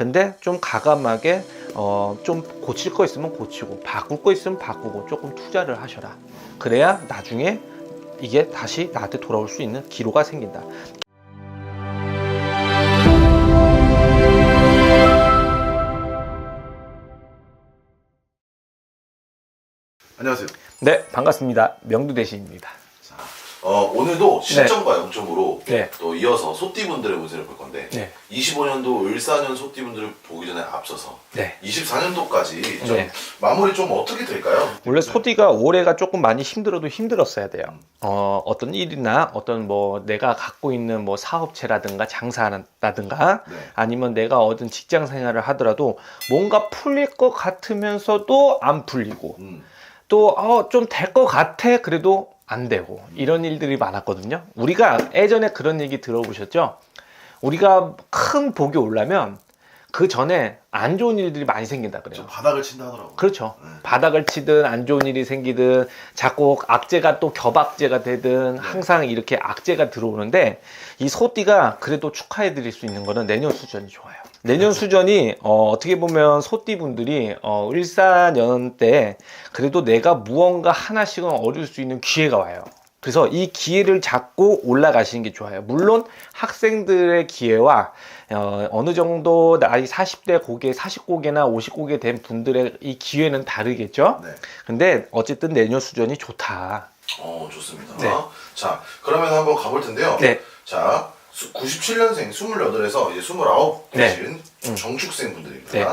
근데 좀 가감하게 어, 좀 고칠 거 있으면 고치고 바꿀 거 있으면 바꾸고 조금 투자를 하셔라. 그래야 나중에 이게 다시 나한테 돌아올 수 있는 기로가 생긴다. 안녕하세요. 네, 반갑습니다. 명두 대신입니다. 자, 어, 오늘도 실전과 0점으로 네. 또 이어서 소띠분들의 운세를 볼 건데 네. 25년도 을사년 소띠분들을 보기 전에 앞서서 네. 24년도까지 좀 네. 마무리 좀 어떻게 될까요? 원래 소디가 올해가 조금 많이 힘들어도 힘들었어야 돼요. 어, 어떤 일이나 어떤 뭐 내가 갖고 있는 뭐 사업체라든가 장사라든가 네. 아니면 내가 얻은 직장 생활을 하더라도 뭔가 풀릴 것 같으면서도 안 풀리고 음, 또 어, 좀될 것 같아 그래도 안 되고 이런 일들이 많았거든요. 우리가 예전에 그런 얘기 들어보셨죠? 우리가 큰 복이 올라면 그 전에 안 좋은 일들이 많이 생긴다 그래요. 좀 바닥을 친다 하더라고요. 그렇죠. 네. 바닥을 치든 안 좋은 일이 생기든 자꾸 악재가 또 겹악재가 되든 네. 항상 이렇게 악재가 들어오는데 이 소띠가 그래도 축하해 드릴 수 있는 거는 내년 수전이 좋아요. 내년 수전이 어, 떻게 보면 소띠 분들이 어, 을사년 때 그래도 내가 무언가 하나씩은 얻을 수 있는 기회가 와요. 그래서 이 기회를 잡고 올라가시는 게 좋아요. 물론 학생들의 기회와 어, 어느 정도 나이 40대 고개, 40고개나 50고개 된 분들의 이 기회는 다르겠죠? 네. 근데 어쨌든 내년 수전이 좋다. 어, 좋습니다. 네. 자, 그러면 한번 가볼 텐데요. 네. 자, 97년생 28에서 이제 29 네. 되신 음. 정축생 분들입니다. 네.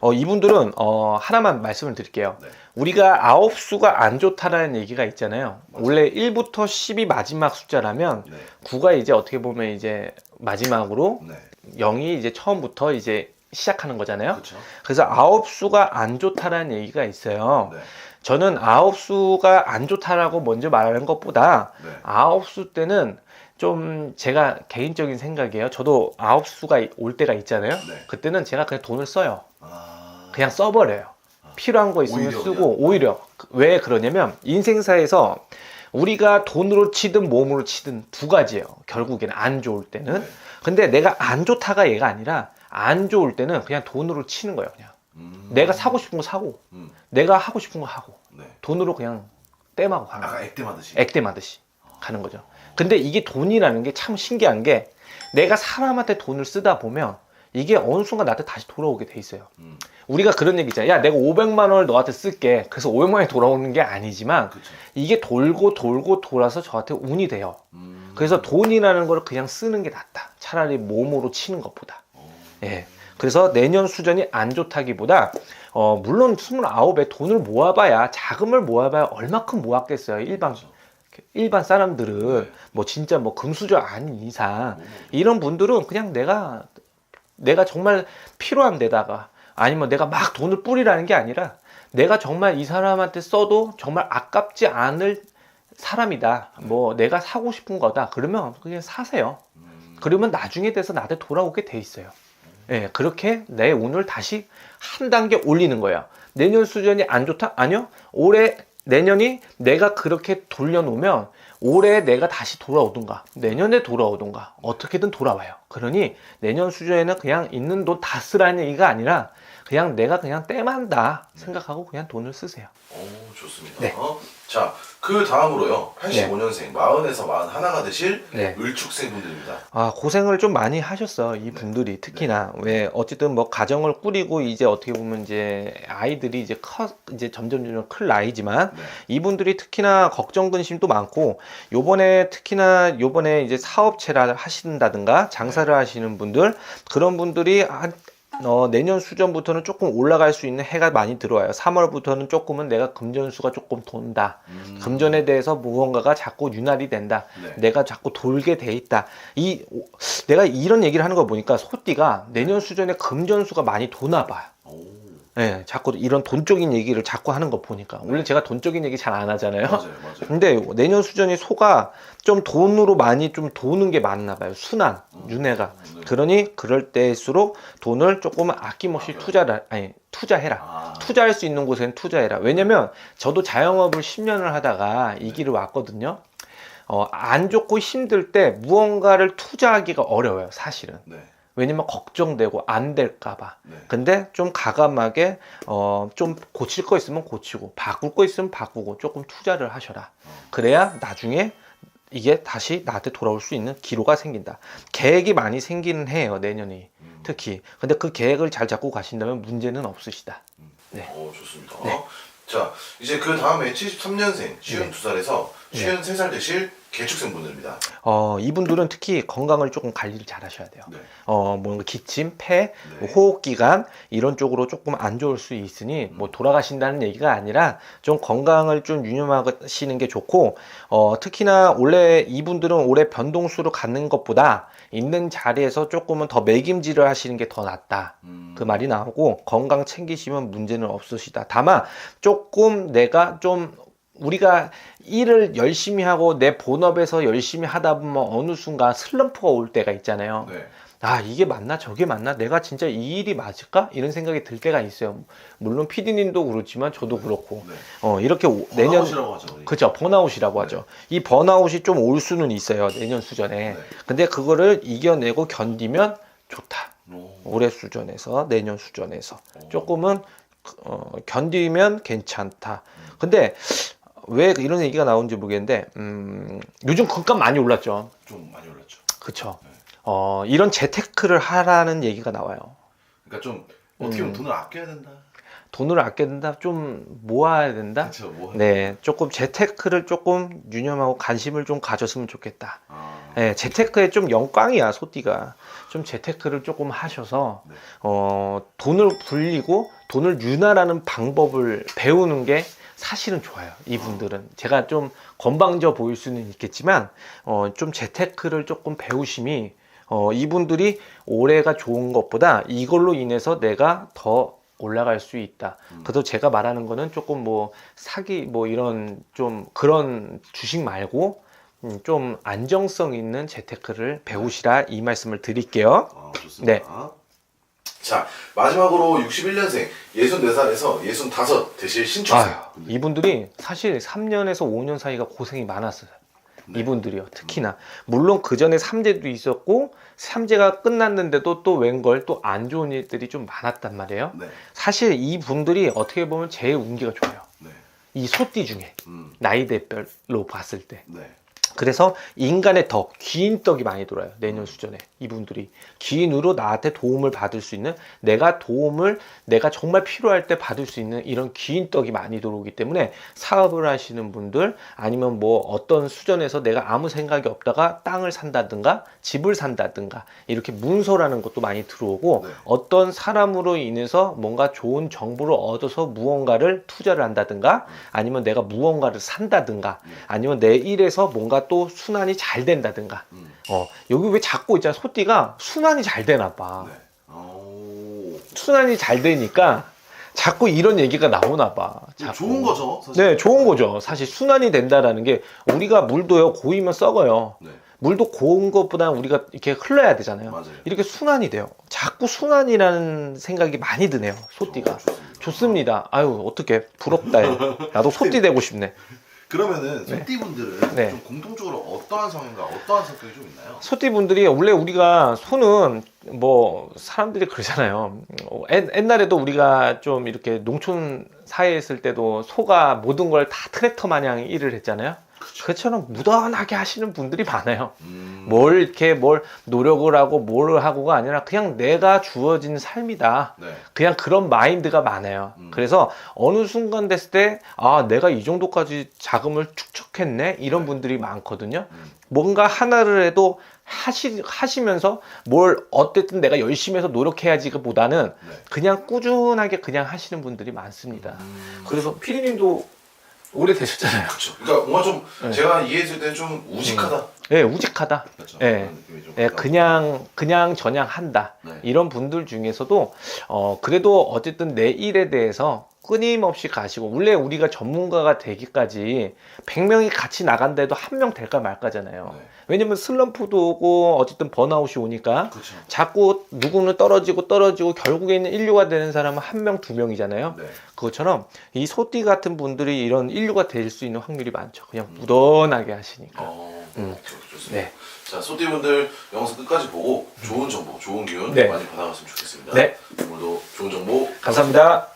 어, 이분들은 어, 하나만 말씀을 드릴게요. 네. 우리가 아홉 수가 안 좋다라는 얘기가 있잖아요. 원래 1부터 10이 마지막 숫자라면 네. 9가 이제 어떻게 보면 이제 마지막으로 네. 0이 이제 처음부터 이제 시작하는 거잖아요. 그렇죠. 그래서 아홉 수가 안 좋다라는 얘기가 있어요. 네. 저는 아홉 수가 안 좋다라고 먼저 말하는 것보다 네. 아홉 수 때는 좀 제가 개인적인 생각이에요. 저도 아홉 수가 올 때가 있잖아요. 네. 그때는 제가 그냥 돈을 써요. 아. 그냥 써버려요. 필요한 거 있으면 오히려 쓰고 그냥. 오히려 왜 그러냐면 인생사에서 우리가 돈으로 치든 몸으로 치든 두 가지예요. 결국에는 안 좋을 때는. 네. 근데 내가 안 좋다가 얘가 아니라 안 좋을 때는 그냥 돈으로 치는 거예요. 그냥 음. 내가 사고 싶은 거 사고 음. 내가 하고 싶은 거 하고 네. 돈으로 그냥 땜하고 가는 거예요. 아까 액땜하듯이. 액땜하듯이 가는 거죠. 근데 이게 돈이라는 게 참 신기한 게 내가 사람한테 돈을 쓰다 보면 이게 어느 순간 나한테 다시 돌아오게 돼 있어요. 음. 우리가 그런 얘기 있잖아요. 야, 내가 500만 원을 너한테 쓸게. 그래서 500만 원이 돌아오는 게 아니지만 그렇죠. 이게 돌고 돌고 돌아서 저한테 운이 돼요. 음. 그래서 돈이라는 걸 그냥 쓰는 게 낫다. 차라리 몸으로 치는 것보다. 어. 예. 그래서 내년 수전이 안 좋다기보다 어, 물론 29에 돈을 모아봐야 자금을 모아봐야 얼마큼 모았겠어요. 일반 그렇죠. 일반 사람들은 네. 뭐 진짜 뭐 금수저 아닌 이상 뭐, 이런 분들은 그냥 내가 내가 정말 필요한 데다가 아니면 내가 막 돈을 뿌리라는 게 아니라 내가 정말 이 사람한테 써도 정말 아깝지 않을 사람이다. 뭐 내가 사고 싶은 거다. 그러면 그냥 사세요. 음. 그러면 나중에 돼서 나한테 돌아오게 돼 있어요. 예, 그렇게 내 운을 다시 한 단계 올리는 거예요. 내년 수준이 안 좋다? 아니요. 올해 내년이 내가 그렇게 돌려놓으면 올해 내가 다시 돌아오든가 내년에 돌아오든가 어떻게든 돌아와요. 그러니 내년 수준에는 그냥 있는 돈 다 쓰라는 얘기가 아니라 그냥 내가 그냥 때만다 생각하고 그냥 돈을 쓰세요. 오, 좋습니다. 네. 어? 자, 그 다음으로요. 85년생, 40에서 41가 되실 네. 을축생 분들입니다. 아, 고생을 좀 많이 하셨어, 이 분들이. 특히나. 왜, 어쨌든 뭐, 가정을 꾸리고, 이제 어떻게 보면 이제, 아이들이 이제 커, 이제 점점 점점 클 나이지만, 네. 이분들이 특히나 걱정, 근심도 많고, 요번에 특히나, 요번에 이제 사업체를 하신다든가, 장사를 하시는 분들, 그런 분들이 한, 어, 내년 수전부터는 조금 올라갈 수 있는 해가 많이 들어와요. 3월부터는 조금은 내가 금전수가 조금 돈다. 음. 금전에 대해서 무언가가 자꾸 윤활이 된다. 네. 내가 자꾸 돌게 돼 있다. 이 오- 내가 이런 얘기를 하는 거 보니까 소띠가 내년 수전에 금전수가 많이 도나 봐요. 오. 예, 자꾸 이런 돈적인 얘기를 자꾸 하는 거 보니까 원래 제가 돈적인 얘기 잘 안 하잖아요. 맞아요, 맞아요. 근데 내년 수전이 소가 좀 돈으로 많이 좀 도는 게 많나 봐요. 순환, 음. 윤회가. 네. 그러니 그럴 때일수록 돈을 조금 아낌없이 아껴요. 투자를 아니 투자해라. 아, 투자할 수 있는 곳엔 투자해라. 왜냐면 저도 자영업을 10년을 하다가 이 길을 왔거든요. 어, 안 좋고 힘들 때 무언가를 투자하기가 어려워요, 사실은. 네. 왜냐면 걱정되고 안 될까봐. 네. 근데 좀 가감하게 어, 좀 고칠 거 있으면 고치고 바꿀 거 있으면 바꾸고 조금 투자를 하셔라. 어. 그래야 나중에 이게 다시 나한테 돌아올 수 있는 기로가 생긴다. 계획이 많이 생기는 해요 내년이 음. 특히. 근데 그 계획을 잘 잡고 가신다면 문제는 없으시다. 네. 어, 좋습니다. 네. 자, 이제 그 다음에 73년생, 52살에서 네. 53살 되실 개축생 분들입니다. 어, 이분들은 특히 건강을 조금 관리를 잘 하셔야 돼요. 네. 어, 뭔가 기침, 폐, 뭐 네. 호흡기관 이런 쪽으로 조금 안 좋을 수 있으니 뭐 돌아가신다는 얘기가 아니라 좀 건강을 좀 유념하시는 게 좋고 어, 특히나 원래 이분들은 올해 변동수를 갖는 것보다 있는 자리에서 조금은 더 매김질을 하시는 게 더 낫다. 음. 그 말이 나오고 건강 챙기시면 문제는 없으시다. 다만 조금 내가 좀 우리가 일을 열심히 하고 내 본업에서 열심히 하다 보면 어느 순간 슬럼프가 올 때가 있잖아요. 네. 아 이게 맞나 저게 맞나 내가 진짜 이 일이 맞을까 이런 생각이 들 때가 있어요. 물론 PD님도 그렇지만 저도 그렇고 네. 어 이렇게 오- 내년 번아웃이라고 하죠. 그죠 번아웃이라고 하죠. 이 번아웃이 좀 올 수는 있어요 내년 수전에. 네. 근데 그거를 이겨내고 견디면 좋다. 오. 올해 수전에서 내년 수전에서 오. 조금은 어, 견디면 괜찮다. 근데 왜 이런 얘기가 나오는지 모르겠는데 음, 요즘 금값 많이 올랐죠. 좀 많이 올랐죠. 그쵸? 네. 어, 이런 재테크를 하라는 얘기가 나와요. 그러니까 좀 어떻게 보면 음. 돈을 아껴야 된다. 돈을 아껴야 된다, 좀 모아야 된다. 그렇죠. 뭐. 네, 조금 재테크를 조금 유념하고 관심을 좀 가졌으면 좋겠다. 아. 네, 재테크에 좀 영광이야 소띠가 좀 재테크를 조금 하셔서 네. 어, 돈을 불리고 돈을 윤활하는 방법을 배우는 게 사실은 좋아요 이분들은 제가 좀 건방져 보일 수는 있겠지만 어, 좀 재테크를 조금 배우심이 어, 이분들이 올해가 좋은 것보다 이걸로 인해서 내가 더 올라갈 수 있다. 음. 그래도 제가 말하는 거는 조금 뭐 사기 뭐 이런 좀 그런 주식 말고 음, 좀 안정성 있는 재테크를 배우시라 이 말씀을 드릴게요. 아, 좋습니다. 네. 자, 마지막으로 61년생 64살에서 65 되실 신축생. 아유, 이분들이 사실 3년에서 5년 사이가 고생이 많았어요. 네. 이분들이요, 특히나. 물론 그 전에 삼재도 있었고, 삼재가 끝났는데도 또 웬걸 또 안 좋은 일들이 좀 많았단 말이에요. 네. 사실 이분들이 어떻게 보면 제일 운기가 좋아요. 네. 이 소띠 중에, 음. 나이대별로 봤을 때. 네. 그래서 인간의 덕, 귀인 떡이 많이 돌아요. 내년 수전에. 이분들이. 귀인으로 나한테 도움을 받을 수 있는, 내가 도움을 내가 정말 필요할 때 받을 수 있는 이런 귀인 떡이 많이 들어오기 때문에 사업을 하시는 분들, 아니면 뭐 어떤 수전에서 내가 아무 생각이 없다가 땅을 산다든가, 집을 산다든가, 이렇게 문서라는 것도 많이 들어오고, 네. 어떤 사람으로 인해서 뭔가 좋은 정보를 얻어서 무언가를 투자를 한다든가, 아니면 내가 무언가를 산다든가, 네. 아니면 내 일에서 뭔가 또 순환이 잘 된다든가. 음. 어, 여기 왜 자꾸 있잖아. 소 띠가 순환이 잘 되나 봐. 네. 오. 순환이 잘 되니까 자꾸 이런 얘기가 나오나 봐. 자꾸. 좋은 거죠, 사실. 네, 좋은 거죠. 사실 순환이 된다라는 게 우리가 물도요, 고이면 썩어요. 네. 물도 고운 것보다 우리가 이렇게 흘러야 되잖아요. 맞아요. 이렇게 순환이 돼요. 자꾸 순환이라는 생각이 많이 드네요. 소띠가. 어, 좋습니다. 좋습니다. 아유, 어떻게 부럽다. 얘. 나도 소띠 되고 싶네. 그러면은 네. 소띠분들은 네. 좀 공통적으로 어떠한 성향과 어떠한 성격이 좀 있나요? 소띠 분들이 원래 우리가 소는 뭐 사람들이 그러잖아요. 어, 옛- 옛날에도 우리가 좀 이렇게 농촌 사회에 있을 때도 소가 모든 걸 다 트랙터 마냥 일을 했잖아요. 그처럼 무던하게 하시는 분들이 많아요. 음. 뭘 이렇게 뭘 노력을 하고 뭘 하고가 아니라 그냥 내가 주어진 삶이다. 네. 그냥 그런 마인드가 많아요. 음. 그래서 어느 순간 됐을 때, 아, 내가 이 정도까지 자금을 축적했네? 이런 네. 분들이 많거든요. 음. 뭔가 하나를 해도 하시, 하시면서 뭘 어쨌든 내가 열심히 해서 노력해야지가 보다는 네. 그냥 꾸준하게 그냥 하시는 분들이 많습니다. 음. 그래서 피디님도 오래 되셨잖아요. 그렇죠. 그러니까 뭔가 좀 네. 제가 이해했을 때 좀 우직하다. 예, 우직하다. 그렇죠. 예. 그런 느낌이 좀 예, 강하고. 그냥, 그냥 저냥 한다. 네. 이런 분들 중에서도, 어, 그래도 어쨌든 내 일에 대해서 끊임없이 가시고, 원래 우리가 전문가가 되기까지 100명이 같이 나간데도 한 명 될까 말까잖아요. 네. 왜냐면 슬럼프도 오고, 어쨌든 번아웃이 오니까, 그렇죠. 자꾸 누구는 떨어지고 떨어지고, 결국에는 인류가 되는 사람은 한 명, 두 명이잖아요. 네. 그것처럼, 이 소띠 같은 분들이 이런 인류가 될 수 있는 확률이 많죠. 그냥 무던하게 하시니까. 어, 음. 좋- 좋습니다. 네. 자, 소띠분들 영상 끝까지 보고 좋은 정보, 좋은 기운 네. 많이 받아갔으면 좋겠습니다. 네. 오늘도 좋은 정보 감사합니다.